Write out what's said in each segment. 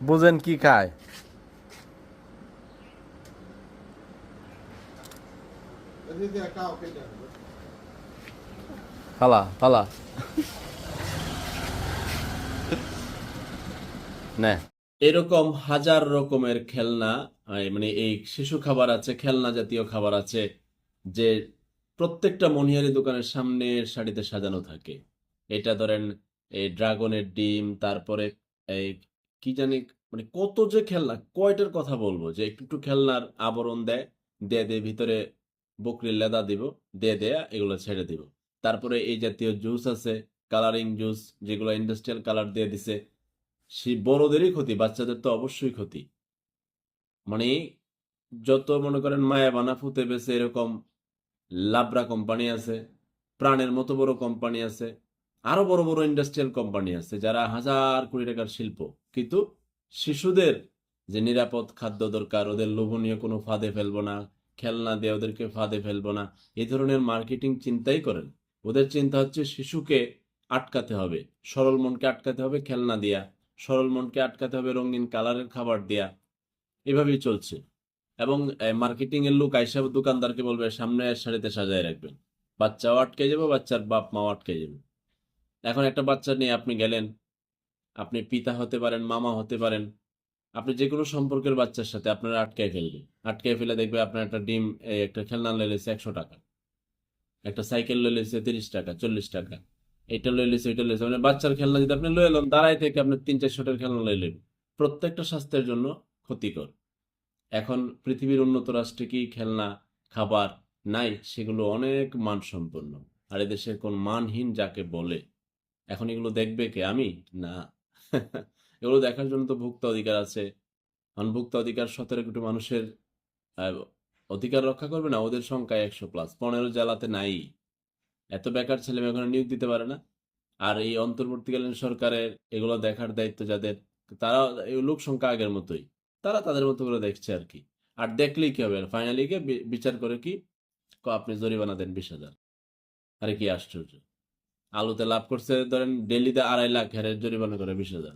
বুঝেন কি খায়? নে। এরকম হাজার রকমের খেলনা মানে এই শিশু খাবার আছে, খেলনা জাতীয় খাবার আছে, যে প্রত্যেকটা মনিহারি দোকানের সামনের সারিতে সাজানো থাকে। এটা ধরেন এই ড্রাগনের ডিম, তারপরে এই কি জানি মানে কত যে খেলনা, কয়টার কথা বলব? যে একটু একটু খেলনার আবরণ দেয়, দে দে, ভিতরে বকরির লেদা দিব, দে দেয়া এগুলো ছেড়ে দিব। তারপরে এই জাতীয় জুস আছে কালারিং জুস যেগুলো ইন্ডাস্ট্রিয়াল কালার দিয়ে দিছে সে বড়দেরই ক্ষতি, বাচ্চাদের তো অবশ্যই ক্ষতি। মানে যত মনে করেন মায়া বানা ফুতে বেছে এরকম লাবরা কোম্পানি আছে, প্রাণের মতো বড় কোম্পানি আছে আরও বড় বড় ইন্ডাস্ট্রিয়াল কোম্পানি আছে যারা হাজার কোটি টাকার শিল্প। কিন্তু শিশুদের যে নিরাপদ খাদ্য দরকার, ওদের লোভনীয় কোনো ফাঁদে ফেলব না, খেলনা দিয়ে ওদেরকে ফাঁদে ফেলব না এই ধরনের মার্কেটিং চিন্তাই করেন। ওদের চিন্তা হচ্ছে শিশুকে আটকাতে হবে, সরল মনকে আটকাতে হবে খেলনা দিয়া, সরল মনকে আটকাতে হবে রঙিন কালারের খাবার দেয়া। এভাবেই চলছে। এবং মার্কেটিং এর লোক আইসা দোকানদারকে বলবে, সামনে সারিতে সাজায় রাখবেন। বাচ্চাও আটকে যাবে, বাচ্চার বাপ মাও আটকে যাবে। এখন একটা বাচ্চা নিয়ে আপনি গেলেন, আপনি পিতা হতে পারেন, মামা হতে পারেন, আপনি যে কোনো সম্পর্কের বাচ্চার সাথে আপনারা আটকায় ফেলবে আটকায় ফেলে দেখবে আপনার একটা ডিম একটা খেলনা লেলেছে একশো টাকা, একটা সাইকেল লেলেছে তিরিশ টাকা, চল্লিশ টাকা, এটা লই লিছে, ওইটা লইছে মানে বাচ্চার খেলনা যদি আপনি লই এলেন দাঁড়াই থেকে আপনি তিন চারশো টাকার খেলনা লইলেন প্রত্যেকটা স্বাস্থ্যের জন্য ক্ষতিকর। এখন পৃথিবীর উন্নত রাষ্ট্রে কি খেলনা, খাবার নাই, সেগুলো অনেক মানসম্পন্ন। আর এদেশের কোন মানহীন যাকে বলে এখন এগুলো দেখবে কে? আমি? না। এগুলো দেখার জন্য তো ভুক্ত অধিকার আছে। অনভুক্ত অধিকার সতেরো কোটি মানুষের অধিকার রক্ষা করবে না, ওদের সংখ্যা একশো প্লাস পনেরো জেলাতে নাই। এত বেকার ছেলে মেয়ে নিয়োগ দিতে পারে না। আর এই অন্তর্বর্তীকালীন সরকারের এগুলো দেখার দায়িত্ব যাদের তারা লোক সংখ্যা আগের মতোই। তারা তাদের মতো করে দেখছে আর কি। আর দেখলেই কি হবে? ফাইনালি গিয়ে বিচার করে ক, আপনি জরিমানা দেন বিশ হাজার। আরে কি আশ্চর্য! আলুতে লাভ করছে, ধরেন ডেলিতে আড়াই লাখ হারে জরিমানা করে বিশ হাজার।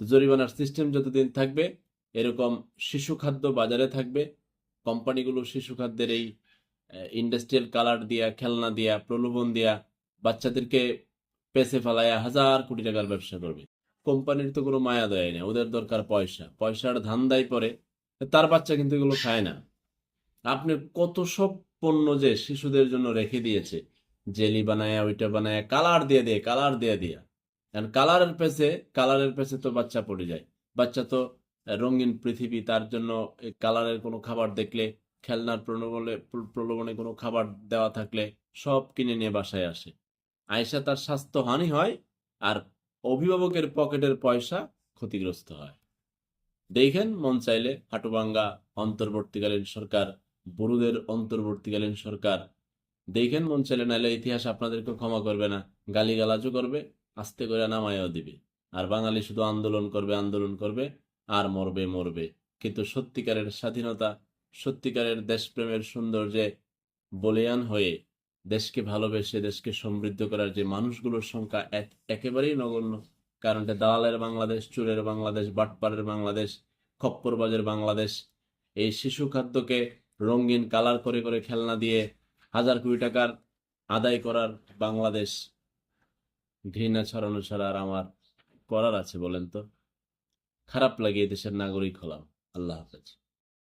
তো জরিমানার সিস্টেম যতদিন থাকবে, এরকম শিশু খাদ্য বাজারে থাকবে। কোম্পানিগুলো শিশু খাদ্যের এই ইন্ডাস্ট্রিয়াল কালার দিয়া, খেলনা দিয়া, প্রলোভন দিয়া বাচ্চাদেরকে পেছে ফেলায়া হাজার কোটি টাকার ব্যবসা করবে। কোম্পানির তো কোনো মায়া দয়া নেই, ওদের দরকার পয়সা। পয়সার ধান্দাই পরে তার বাচ্চা কিন্তু এগুলো খায় না। আপনি কত সব পণ্য যে শিশুদের জন্য রেখে দিয়েছে জেলি বানায়া, ওইটা বানায় কালার দিয়ে দিয়ে কালার দিয়ে দিয়া। কারণ কালারের পেছে কালারের পেছে তো বাচ্চা পড়ে যায়। বাচ্চা তো রঙিন পৃথিবী, তার জন্য কালারের কোনো খাবার দেখলে, খেলনার প্রলোভনে প্রলোভনে কোনো খাবার দেওয়া থাকলে সব কিনে নিয়ে বাসায় আসে। আয়সা তার স্বাস্থ্য হানি হয় আর অভিভাবকের পকেটের পয়সা ক্ষতিগ্রস্ত হয়। দেখেন, মন চাইলে হাটুভাঙ্গা অন্তর্বর্তীকালীন সরকার বুড়ুদের অন্তর্বর্তীকালীন সরকার দেখেন মন চাইলে নাইলে ইতিহাস আপনাদেরকে ক্ষমা করবে না, গালিগালাজও করবে, আস্তে করে নামায়ও দিবে। আর বাঙালি শুধু আন্দোলন করবে আন্দোলন করবে আর মরবে মরবে। কিন্তু সত্যিকারের স্বাধীনতা, সত্যিকারের দেশপ্রেমের সৌন্দর্যে বলিয়ান হয়ে দেশকে ভালোবেসে দেশকে সমৃদ্ধ করার যে মানুষগুলোর সংখ্যা এক- একেবারেই নগণ্য। কারণ এটা দালালের বাংলাদেশ, চুরের বাংলাদেশ বাটপাড়ের বাংলাদেশ, খপ্পরবাজের বাংলাদেশ, এই শিশু খাদ্যকে রঙিন কালার করে করে খেলনা দিয়ে হাজার কোটি টাকার আদায় করার বাংলাদেশ ঘৃণা ছড়ানো ছাড়া আর আমার করার আছে বলেন তো? খারাপ লাগে দেশের নাগরিক হলাম। আল্লাহ হাফেজ।